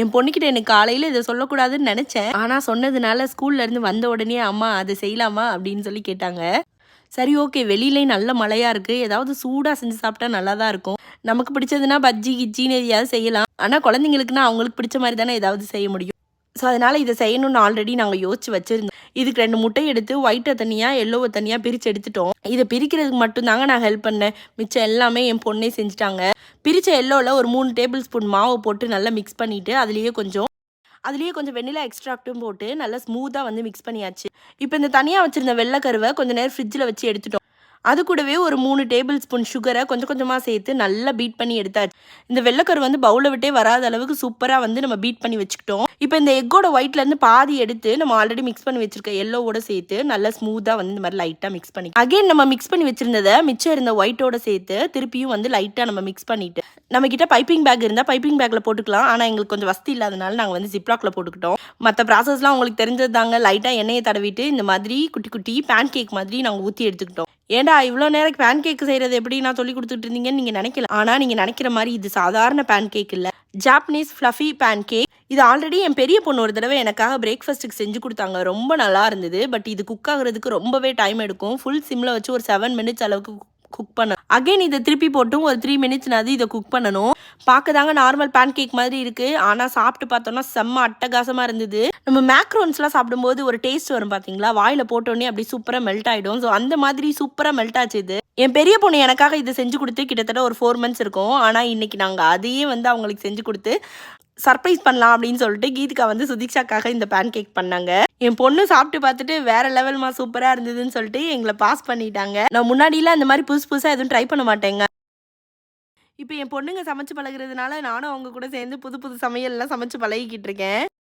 என் பொண்ணுக்கிட்ட எனக்கு காலையில் இதை சொல்லக்கூடாதுன்னு நினச்சேன். ஆனால் சொன்னதுனால ஸ்கூல்ல இருந்து வந்த உடனே அம்மா அதை செய்யலாமா அப்படின்னு சொல்லி கேட்டாங்க. சரி ஓகே. வெளியிலேயும் நல்ல மழையாக இருக்குது ஏதாவது சூடாக செஞ்சு சாப்பிட்டா நல்லா தான் இருக்கும். நமக்கு பிடிச்சதுன்னா பஜ்ஜி கிஜ்ஜின்னு எதையாவது செய்யலாம். ஆனால் குழந்தைங்களுக்குன்னா அவங்களுக்கு பிடிச்ச மாதிரி தானே ஏதாவது செய்ய முடியும். ஸோ அதனால் இதை செய்யணும்னு ஆல்ரெடி நாங்கள் யோசிச்சு வச்சுருந்தோம். இதுக்கு ரெண்டு முட்டை எடுத்து ஒயிட்டை தனியாக எல்லோவை தனியாக பிரித்து எடுத்துட்டோம். இதை பிரிக்கிறதுக்கு மட்டும்தாங்க நான் ஹெல்ப் பண்ணேன். மிச்சம் எல்லாமே என் பொண்ணே செஞ்சுட்டாங்க. பிரித்த எல்லோவில் ஒரு மூணு டேபிள் ஸ்பூன் மாவை போட்டு நல்லா மிக்ஸ் பண்ணிவிட்டு அதுலேயே கொஞ்சம் அதுலேயே கொஞ்சம் வெண்ணிலா எக்ஸ்ட்ராக்ட்டும் போட்டு நல்லா ஸ்மூத்தாக வந்து மிக்ஸ் பண்ணியாச்சு. இப்போ இந்த தனியாக வச்சுருந்த வெள்ளைக்கருவை கொஞ்சம் நேரம் ஃப்ரிட்ஜில் வச்சு எடுத்துட்டோம். அது கூடவே ஒரு மூணு டேபிள் ஸ்பூன் சுகரை கொஞ்சம் கொஞ்சமாக சேர்த்து நல்லா பீட் பண்ணி எடுத்தாச்சு. இந்த வெள்ளைக்கரு வந்து பவுலை விட்டே வராத அளவுக்கு சூப்பராக வந்து நம்ம பீட் பண்ணி வச்சுக்கிட்டோம். இப்போ இந்த எக்கோட ஒயிட்லேருந்து பாதி எடுத்து நம்ம ஆல்ரெடி மிக்ஸ் பண்ணி வச்சிருக்க எல்லோவோட சேர்த்து நல்லா ஸ்மூத்தாக வந்து இந்த மாதிரி லைட்டாக மிக்ஸ் பண்ணி அகைன் நம்ம மிக்ஸ் பண்ணி வச்சிருந்ததை மிச்சம் இருந்த ஒயிட்டோட சேர்த்து திருப்பியும் வந்து லைட்டாக நம்ம மிக்ஸ் பண்ணிட்டு நம்ம கிட்ட பைப்பிங் பேக் இருந்தால் பைப்பிங் பேக்கில் போட்டுக்கலாம். ஆனால் எங்களுக்கு கொஞ்சம் வசதி இல்லாதனால நாங்கள் வந்து ஜிப்லாக்ல போட்டுக்கிட்டோம். மற்ற ப்ராசஸ்லாம் உங்களுக்கு தெரிஞ்சது தாங்க. லைட்டாக எண்ணெயை தடவிட்டு இந்த மாதிரி குட்டி குட்டி பேன் கேக் மாதிரி நாங்கள் ஊற்றி எடுத்துக்கிட்டோம். ஏன்டா இவ்வளோ நேரம் பேன் கேக் செய்கிறது எப்படி? நான் சொல்லி கொடுத்துட்டு இருந்தீங்கன்னு நீங்கள் நினைக்கல. ஆனால் நீங்கள் நினைக்கிற மாதிரி இது சாதாரண பேன் கேக் இல்லை. ஜாப்பனீஸ் ஃப்ளஃபி பேன் கேக் இது ஆல்ரெடி என் பெரிய பொண்ணு ஒரு தடவை எனக்காக பிரேக்ஃபாஸ்ட்டுக்கு செஞ்சு கொடுத்தாங்க. ரொம்ப நல்லா இருந்தது. பட் இது குக் ஆகுறதுக்கு ரொம்பவே டைம் எடுக்கும். ஃபுல் சிம்மில் வச்சு ஒரு செவன் மினிட்ஸ் அளவுக்கு குக் பண்ண. அகைன் இதை திருப்பி போட்டும். ஒரு த்ரீ மினிட்ஸ்னாது இதை குக் பண்ணணும். பார்க்க தாங்க நார்மல் பேன் கேக் மாதிரி இருக்கு. ஆனால் சாப்பிட்டு பார்த்தோம்னா செம்ம அட்டகாசமாக இருந்தது. நம்ம மேக்ரோன்ஸ்லாம் சாப்பிடும்போது ஒரு டேஸ்ட் வரும் பார்த்தீங்களா வாயில் போட்டோன்னே அப்படி சூப்பராக மெல்ட் ஆகிடும் ஸோ அந்த மாதிரி சூப்பராக மெல்ட் ஆச்சு இது. என் பெரிய பொண்ணு எனக்காக இதை செஞ்சு கொடுத்து கிட்டத்தட்ட ஒரு ஃபோர் மந்த்ஸ் இருக்கும். ஆனால் இன்னைக்கு நாங்கள் அதையே வந்து அவங்களுக்கு செஞ்சு கொடுத்து சர்ப்ரைஸ் பண்ணலாம் அப்படின்னு சொல்லிட்டு கீதிகா வந்து சுதீக்ஷாக்காக இந்த பேன் கேக் பண்ணாங்க. என் பொண்ணு சாப்பிட்டு பார்த்துட்டு வேற லெவல்மா சூப்பராக இருந்ததுன்னு சொல்லிட்டு எங்களை பாஸ் பண்ணிட்டாங்க. நான் முன்னாடியெல்லாம் அந்த மாதிரி புதுசு புதுசாக எதுவும் ட்ரை பண்ண மாட்டேங்க. இப்போ என் பொண்ணுங்க சமைச்சு பழகுறதுனால நானும் அவங்க கூட சேர்ந்து புது புது சமையல்லாம் சமைச்சு பழகிக்கிட்டு இருக்கேன்.